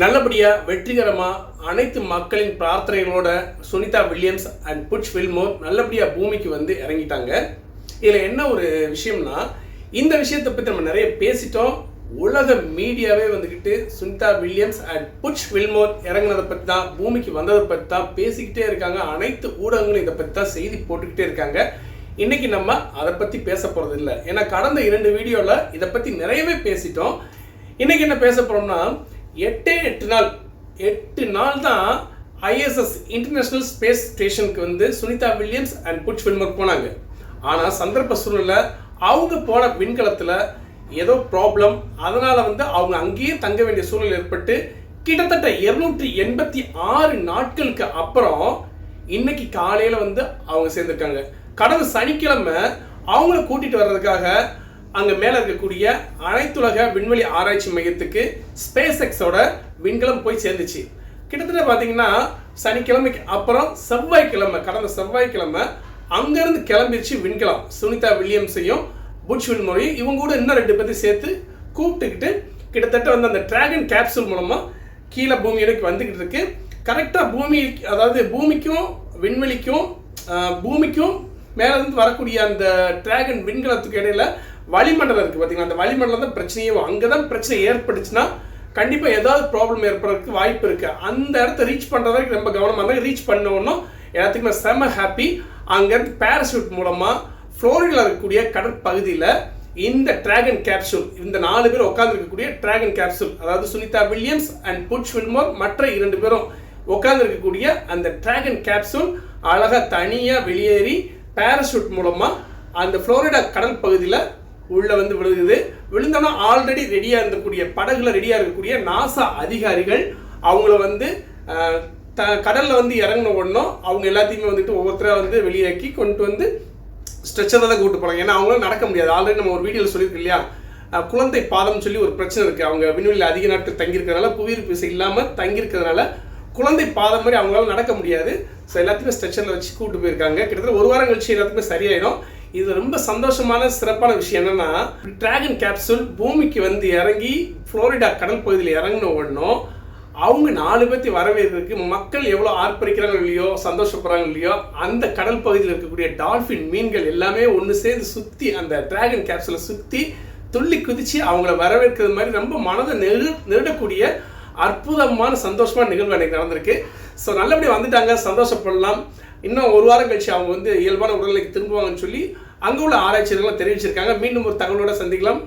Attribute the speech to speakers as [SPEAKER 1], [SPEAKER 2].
[SPEAKER 1] நல்லபடியாக வெற்றிகரமாக அனைத்து மக்களின் பிரார்த்தனைகளோட Sunita Williams and Butch Wilmore நல்லபடியாக பூமிக்கு வந்து இறங்கிட்டாங்க. இதில் என்ன ஒரு விஷயம்னா இந்த விஷயத்தை பற்றி நம்ம நிறைய பேசிட்டோம். உலக மீடியாவே வந்துக்கிட்டு Sunita Williams and Butch Wilmore இறங்குனதை பற்றி தான் பூமிக்கு வந்ததை பற்றி தான் பேசிக்கிட்டே இருக்காங்க. அனைத்து ஊடகங்களும் இதை பற்றி தான் செய்தி போட்டுக்கிட்டே இருக்காங்க. இன்னைக்கு நம்ம அதை பற்றி பேச போகிறது இல்லை. ஏன்னா கடந்த இரண்டு வீடியோவில் இதை பற்றி நிறையவே பேசிட்டோம். இன்னைக்கு என்ன பேச போகிறோம்னா எட்டே எட்டு நாள். எட்டு நாள் தான் ஐஎஸ்எஸ் இன்டர்நேஷ்னல் ஸ்பேஸ் ஸ்டேஷனுக்கு வந்து Sunita Williams and Butch Wilmore போனாங்க. ஆனால் சந்தர்ப்ப சூழ்நிலை அவங்க போன விண்கலத்தில் ஏதோ ப்ராப்ளம் அதனால் வந்து அவங்க அங்கேயே தங்க வேண்டிய சூழ்நிலை ஏற்பட்டு கிட்டத்தட்ட இருநூற்றி எண்பத்தி ஆறு நாட்களுக்கு அப்புறம் இன்னைக்கு காலையில் வந்து அவங்க சேர்ந்துருக்காங்க. கடந்த சனிக்கிழமை அவங்கள கூட்டிகிட்டு வர்றதுக்காக அங்கே மேலே இருக்கக்கூடிய அனைத்துலக விண்வெளி ஆராய்ச்சி மையத்துக்கு ஸ்பேஸ் எக்ஸோட விண்கலம் போய் சேர்ந்துச்சு. கிட்டத்தட்ட பார்த்தீங்கன்னா சனிக்கிழமைக்கு அப்புறம் செவ்வாய்க்கிழமை கடந்த செவ்வாய்க்கிழமை அங்கேருந்து கிளம்பிருச்சு விண்கலம். சுனிதா வில்லியம்ஸையும் புட்ச் வில்மோரையும் இவங்க கூட இன்னும் ரெண்டு பேர்த்தையும் சேர்த்து கூப்பிட்டுக்கிட்டு கிட்டத்தட்ட வந்து அந்த டிராகன் கேப்சூல் மூலமாக கீழே பூமி வந்துக்கிட்டு இருக்கு. கரெக்டாக பூமி அதாவது பூமிக்கும் விண்வெளிக்கும் பூமிக்கும் மேலேருந்து வரக்கூடிய அந்த டிராகன் விண்கலத்துக்கு இடையில வளிமண்டலம் இருக்குது பார்த்தீங்களா? அந்த வளிமண்டலம் தான் பிரச்சனையே அங்கே தான் பிரச்சனை ஏற்பட்டுச்சுன்னா கண்டிப்பாக ஏதாவது ப்ராப்ளம் ஏற்படுறதுக்கு வாய்ப்பு இருக்குது அந்த இடத்த ரீச் பண்ணுற வரைக்கும் ரொம்ப கவனமாக இருந்தால் ரீச் பண்ணோன்னா எல்லாத்துக்குமே செம ஹாப்பி அங்கேருந்து பேராசூட் மூலமாக ஃப்ளோரிடாவில் இருக்கக்கூடிய கடற்பகுதியில் இந்த டிராகன் கேப்சூல் இந்த நாலு பேர் உட்காந்துருக்கக்கூடிய டிராகன் கேப்சூல் அதாவது Sunita Williams and Butch Wilmore மற்ற இரண்டு பேரும் உட்காந்துருக்கக்கூடிய அந்த டிராகன் கேப்சூல் அழகாக தனியாக வெளியேறி பேராசூட் மூலமாக அந்த ஃப்ளோரிடா கடல் பகுதியில் உள்ள வந்து விழுகுது விழுந்தோன்னா ஆல்ரெடி ரெடியாக இருந்தக்கூடிய படகுல ரெடியாக இருக்கக்கூடிய நாசா அதிகாரிகள் அவங்கள வந்து த கடலில் வந்து இறங்கின உடனே அவங்க எல்லாத்தையுமே வந்துட்டு ஒவ்வொருத்தராக வந்து வெளியாக்கி கொண்டு வந்து ஸ்ட்ரெச்சரில் தான் கூட்டு போனாங்க. ஏன்னா அவங்களால நடக்க முடியாது. ஆல்ரெடி நம்ம ஒரு வீடியோவில் சொல்லியிருக்கோம் இல்லையா? குழந்தை பாதம் சொல்லி ஒரு பிரச்சனை இருக்குது அவங்க விண்வெளியில் அதிக நாட்கள் தங்கியிருக்கிறதுனால புவியீர்ப்பு விசை இல்லாமல் தங்கியிருக்கிறதுனால குழந்தை பாதம் மாதிரி அவங்களால நடக்க முடியாது. ஸோ எல்லாத்தையுமே ஸ்ட்ரெச்சரில் வச்சு கூப்பிட்டு போயிருக்காங்க. கிட்டத்தட்ட ஒரு வாரம் கழிச்சு எல்லாத்துக்குமே சரியாயிடும். இது ரொம்ப சந்தோஷமான சிறப்பான விஷயம் என்னன்னா டிராகன் கேப்சூல் பூமிக்கு வந்து இறங்கி ஃப்ளோரிடா கடல் பகுதியில் இறங்கின ஒன்றும் அவங்க நாலு பேர்த்தி வரவேற்கிறதுக்கு மக்கள் எவ்வளோ ஆர்ப்பரிக்கிறாங்க இல்லையோ சந்தோஷப்படுறாங்க இல்லையோ அந்த கடல் பகுதியில் இருக்கக்கூடிய டால்ஃபின் மீன்கள் எல்லாமே ஒன்று சேர்ந்து சுற்றி அந்த டிராகன் கேப்சூலை சுற்றி துள்ளி குதிச்சு அவங்கள வரவேற்கிறது மாதிரி ரொம்ப மனதை நெரு நெருடக்கூடிய அற்புதமான சந்தோஷமான நிகழ்வு எனக்கு நடந்திருக்கு. ஸோ நல்லபடியாக வந்துட்டாங்க சந்தோஷப்படலாம். இன்னும் ஒரு வாரம் கழிச்சு அவங்க வந்து இயல்பான உடல்நிலைக்கு திரும்புவாங்கன்னு சொல்லி அங்கே உள்ள ஆராய்ச்சியாளர்கள் தெரிவிச்சிருக்காங்க. மீண்டும் ஒரு தகவலோட சந்திக்கலாம்.